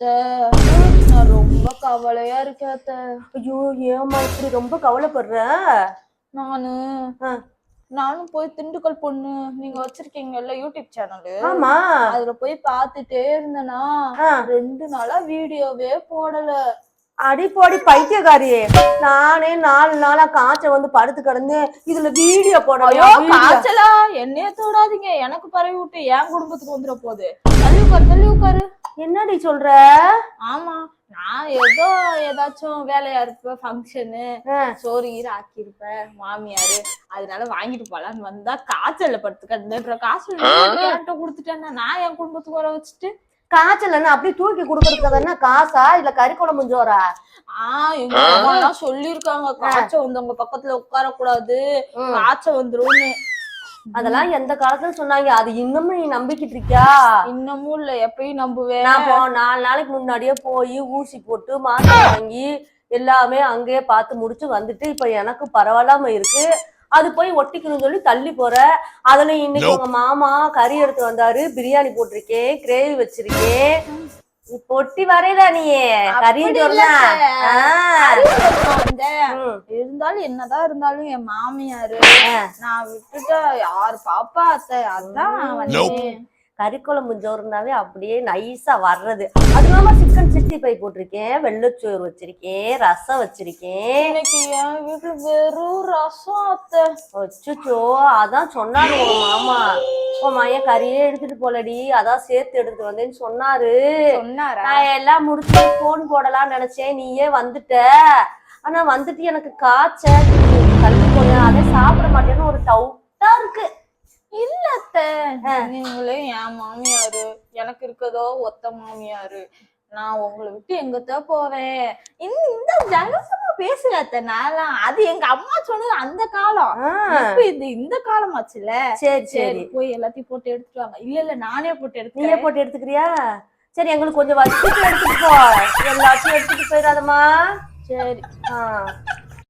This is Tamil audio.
நான் ரொம்ப கவலையா இருக்கேன் அத்தை. ஐயோ ஏம்மா இப்படி ரொம்ப கவலைப்படுற? நானு. நானும் போய் திண்டுக்கல் பொண்ணு நீங்க வச்சிருக்கீங்கல்ல யூடியூப் சேனலு? ஆமா. அதுல போய் பார்த்துட்டே இருந்தேனா. ரெண்டு நாளா வீடியோவே போடல. அடி போடி பைத்தியக்காரி நானே நாலு நாளா காய்ச்ச வந்து படுத்து கிடந்து இதுல வீடியோ video? காய்ச்சலா? என்னைய தொடாதீங்க. எனக்கு பரவி விட்டு என் குடும்பத்துக்கு வந்துட போகுது. தள்ளி உட்காரு தள்ளி உட்காரு. என்னடி சொல்ற? ஆமா நான் ஏதோ ஏதாச்சும் வேலையா இருப்பேன் ஃபங்க்ஷனு. சோறு கீரை ஆக்கியிருப்பேன் மாமியாரு. அதனால வாங்கிட்டு போலான்னு வந்தா காய்ச்சல்ல படுத்து கிடந்துன்ற காய்ச்சல் என்கிட்ட கொடுத்துட்டேன்னா நான் என் குடும்பத்துக்கு வர வச்சுட்டு? காய்ச்சல் அப்படியே தூக்கி கொடுக்கறதுக்கு காசா இல்ல கறி குழம்பு சோறா ஆஹ் எங்க அம்மா எல்லாம் சொல்லிருக்காங்க காய்ச்சல் வந்தவங்க பக்கத்துல உட்கார கூடாது. காய்ச்சல் வந்துரும்னு. அதெல்லாம் எந்த காலத்துல சொன்னாங்க? அது இன்னமும் நீ நம்பிக்கிட்டு இருக்கியா? இன்னமும் இல்ல எப்பயும் நம்புவேன் நான் நாலு நாளைக்கு முன்னாடியே போய் ஊசி போட்டு மாத்திரை வாங்கி எல்லாமே அங்கேயே பார்த்து முடிச்சு வந்துட்டு இப்ப எனக்கு பரவாயில்லாம இருக்கு. அது போய் ஒட்டிக்கணும்னு சொல்லி தள்ளி போற. அதுல இன்னைக்கு உங்க மாமா கறி எடுத்து வந்தாரு. பிரியாணி போட்டிருக்கேன் கிரேவி வச்சிருக்கேன். இப்ப ஒட்டி வரையில நீ. கறி இருந்தாலும் என்னதான் இருந்தாலும் என் மாமியாரு நான் விட்டுட்டு யார் பாப்பா அத்தை அதான் வந்தேன். கறி குழம்பு சோறுனாவே அப்படியே நைஸா வர்றது. அது இல்லாம சிக்கன் சிக்ஸ்டி ஃபைவ் போட்டிருக்கேன் வெள்ளச்சோறு வச்சிருக்கேன் ரசம் வச்சிருக்கேன். இன்னைக்கு என் வீட்டுல வெறும் ரசம் அத்தை. அச்சோ அதான் சொன்னாரு உங்க மாமா. உன் மையன் கறியே எடுத்துட்டு போலடி அதான் சேர்த்து எடுத்துட்டு வந்தேன்னு சொன்னாரு. சொன்னாரா? நான் எல்லாம் முடிச்சு போன் போடலாம்னு நினைச்சேன் நீயே வந்துட்ட. ஆனா வந்துட்டு எனக்கு காய்ச்ச கல்வி போன அதை சாப்பிட மாட்டேன்னு ஒரு டவுட்டா இருக்கு. இல்ல அத்தை. நீங்களே என் மாமியாரு எனக்கு இருக்கதோ ஒத்த மாமியாரு. நான் உங்களை விட்டு எங்கத்த போவேன் இந்த இந்த ஜலசமா பேசுற அத்தை. நான்லாம் அது எங்க அம்மா சொன்னது அந்த காலம். இப்ப இது? இந்த காலம் ஆச்சுல சரி சரி. போய் எல்லாத்தையும் போட்டு எடுத்துட்டு வாங்க. இல்ல இல்ல நானே போட்டு நீயே எடுத்துக்கிறேன் போட்டு எடுத்துக்கிறியா? சரி எங்களுக்கு கொஞ்சம் வச்சுட்டு எடுத்துட்டு போ. எல்லாத்தையும் எடுத்துட்டு போயிடாதம்மா. சரி ஆ